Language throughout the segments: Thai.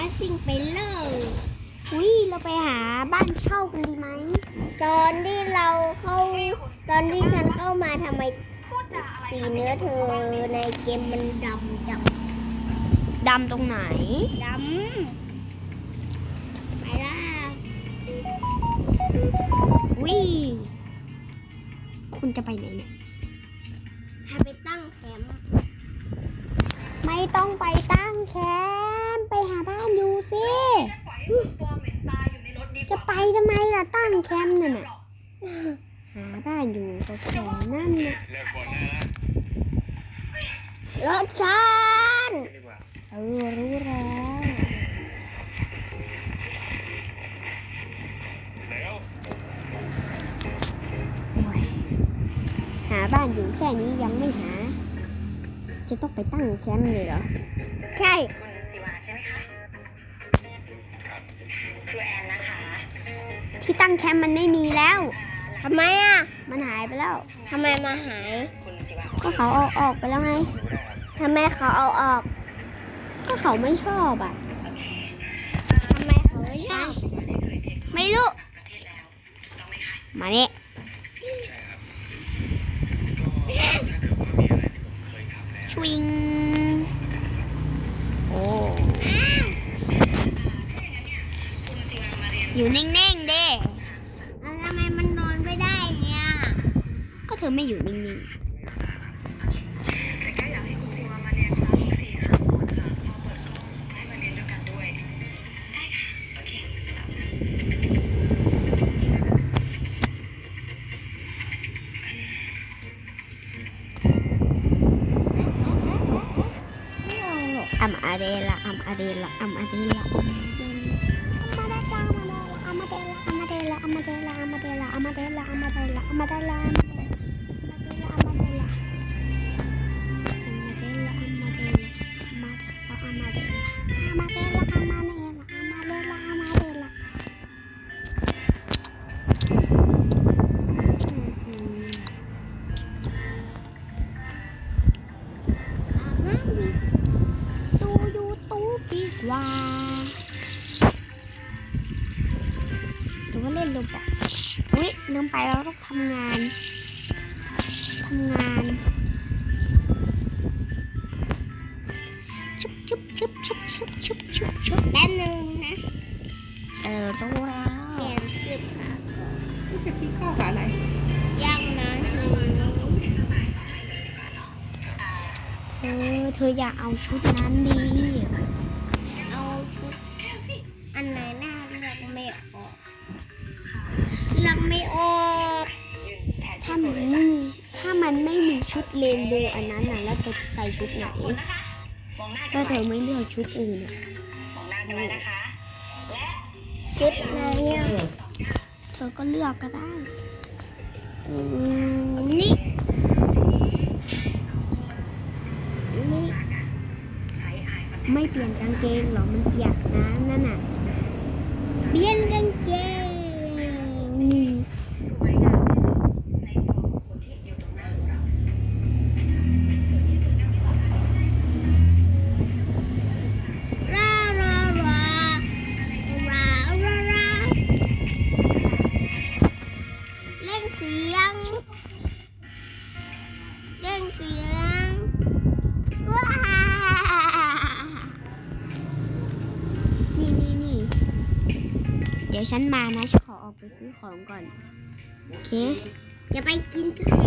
าสิ่งไปเลยอุ้ยเราไปหาบ้านเช่ากันดีไหม ตอนที่เราเข้า ตอนที่ฉันเข้ามาทำไมสีเนื้อเธอในเกมมันดำจังดำตรงไหน ดำ ไปล่ะวิคุณจะไปไหนเนี่ยให้ไปตั้งแคมป์ ไม่ต้องไปตั้งแคมป์ สิจะไปทำไมล่ะตั้งแคมป์นั่นนะหาบ้านอยู่ก็แค่นั่นน่ะรถชันเออรู้แล้วหาบ้านอยู่แค่นี้ยังไม่หา จะต้องไปตั้งแคมป์เลยเหรอ ใช่ ครูแอนนะคะที่ตั้งแคมป์มันไม่มีแล้วทำไมอะ มันหายไปแล้วทำไมมาหายก็เขาเอาออกไปแล้วไงทำไมเขาเอาออก ก็เขาไม่ชอบอะทำไมเขาไม่ชอบไม่รู้มาเนี่ยยชวิง อยู่นิ่งๆเด้แล้วทำไมมันนอนไม่ได้เนี่ย ก็เธอไม่อยู่นิ่งๆอัมอาเดล่ะอัมอาเดล่ะอัมอาเดล่ะ Amarela, Amarela, Amarela, Amarela, Amarela, Amarela, Amarela, Amarela, Amarela, Amarela, Amarela, mm-hmm. Amarela, Amarela. Do you do big one? Do a little bit. ลืมไปเราต้องทำงานทำงานชุบชุบชุบชุบชุบชุบชุบชุบแป๊บนึงนะเออรู้แล้วเปลี่ยนเสื้อผ้าก่อนจะคิดเข้ากับอะไรยังนะหนูเธอเธออยากเอาชุดนั้นดี เอาชุดอันไหน ลือกไม่ออกถ้ามันไม่มีถ้ามันไม่มีชุดเรนโบว์อันนั้นน่ะแล้วเธอจะใส่ชุดไหนมองหน้ากัถ้านเธไว้อไม่เลือกชุดอื่นอะมองหน้ากันไว้นะคะและชุดไหนอะเธอก็เลือกก็ได้อืมนี่นี่ใช้อายปฏิไม่เปลี่ยนกางเกงหรอมันเปียกน้ำนั่นน่ะเปลี่ยนกางเกง เล่นเสียงเล่นเสียงว้านี่นี่นี่เดี๋ยวฉันมานะฉันขอออกไปซื้อของก่อน โอเคจะไปกินกาแฟ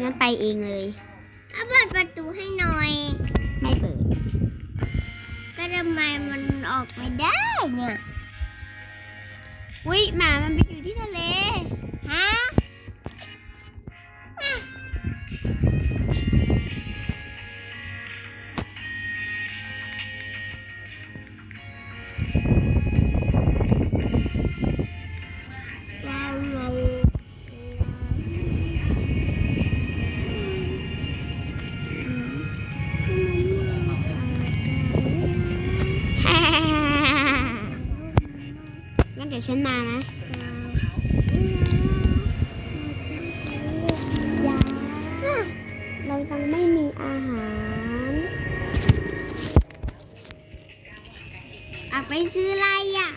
งั้นไปเองเลยเอาเปิดประตูให้หน่อย ไม่เปิด ก็ทำไมมันออกไม่ได้เนี่ย อุ้ยหมามันไปอยู่ที่ทะเล ฮะ ฉันมานะเรายังไม่มีอาหาระไปซื้ออะไรอะ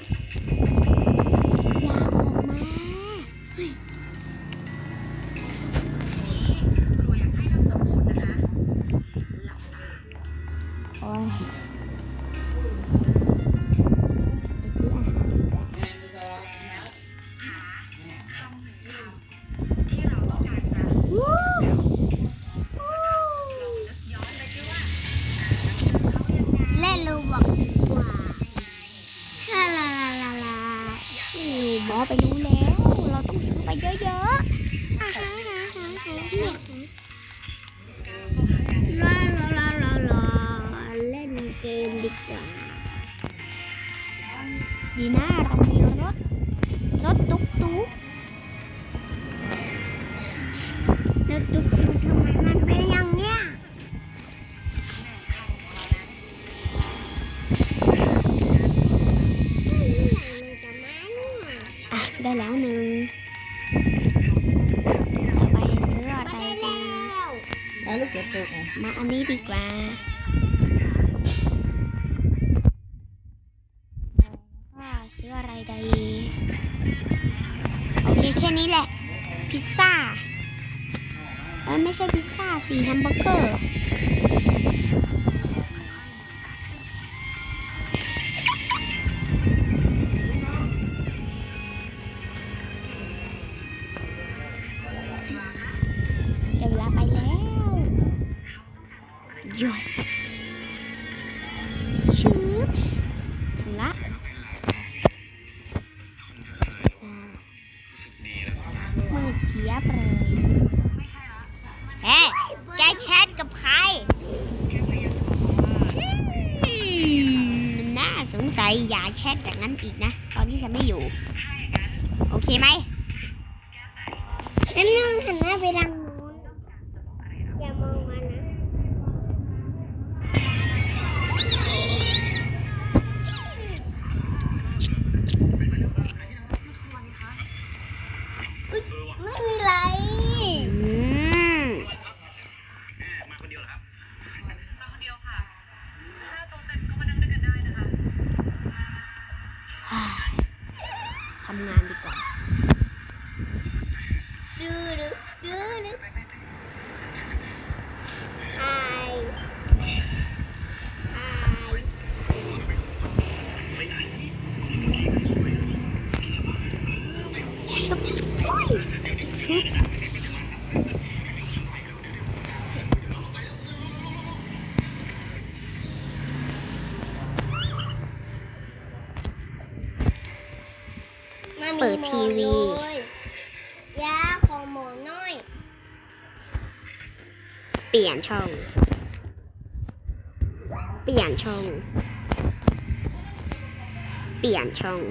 ต้องซื้อไปเยอะอ่าฮะฮะฮะฮะเนี่ยก้าวเข้าหากันลาลาลาลาลาเล่นเกมดีกว่าๆดีนะ มาอันนี้ดีกว่าว่าซื้ออะไรดีโอเคแค่นี้แหละ พิซซ่าเออไม่ใช่พิซซ่าสิแฮมเบอร์เกอร์เดี๋ยวเวลาไปแล้ว yes ชืบถึงละอ่ารู้สึกดีแล้วสินะมือเจี๊ยบเลยไม่ใช่ละเฮ้แกแชทกับใครแค่พยายามจะบอกเขาว่าอืมมันน่าสงสัยอย่าแชทอย่างนั้นอีกนะ ตอนที่ฉันไม่อยู่ถ้าอย่างนั้นโอเคไหมนั่นนั่งหันหน้าไปทางโน้นต้อง ไม่มีไร เปิดทีวีหมดเลยยาของหมอน้อย เปลี่ยนช่อง เปลี่ยนช่อง เปลี่ยนช่อง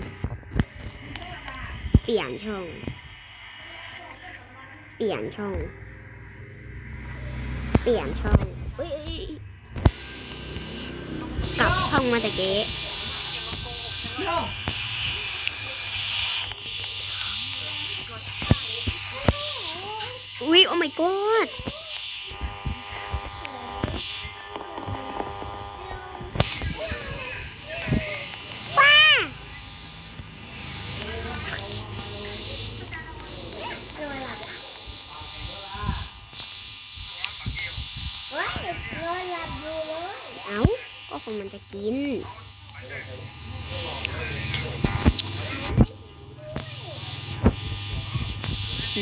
เปลี่ยนช่อง เปลี่ยนช่อง เปลี่ยนช่องอุ้ยอุ๊ยอุ๊ยกลับช่องมาแต่เก๊ อุ้ยโอ้ my god ป้านอนหลับเฮ้ยนอนหลับอยู่เลยเอ้า ก็คงมันจะกิน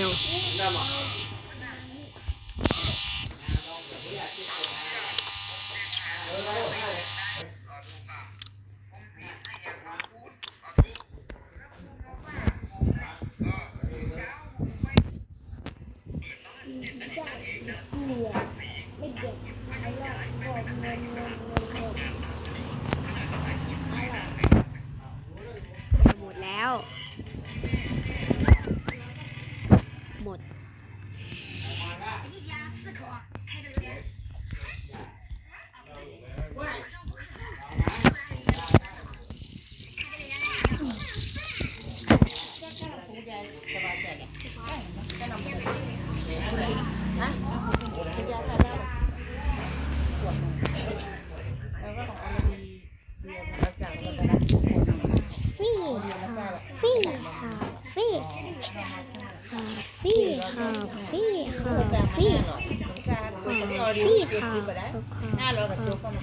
no หมดแล้ว หมด Thank you. สงสารคนที่เอาดีฟี่เจ็ดคาสิบก็ได้ห้าร้อยกับจุกเข้ามา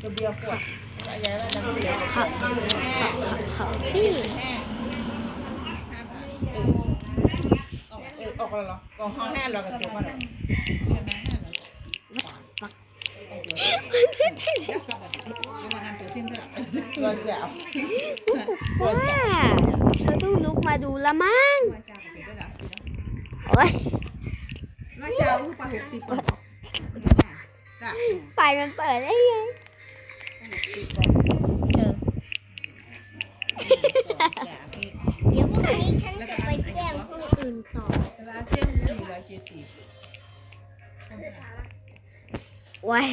ตัวเบียร์ขวดอะไรว่าน้ำเบียร์ขับขับขับขับฟี่ห้าเออเออออกแล้วเหรอก็ห้าห้าร้อยกับจุกมาแล้วตัวเสียวว้าเธอต้องลุกมาดูละมั้ง โอ้ยมาเช้าคือปลาหกสิบปลาจ้ะไฟมันเปิดได้ไงเธอเดี๋ยวพรุ่งนี้ฉันจะไปแกล้งคนอื่นต่อร้านเส้นสี่ร้อยเจ็ดสิบ โอ้ย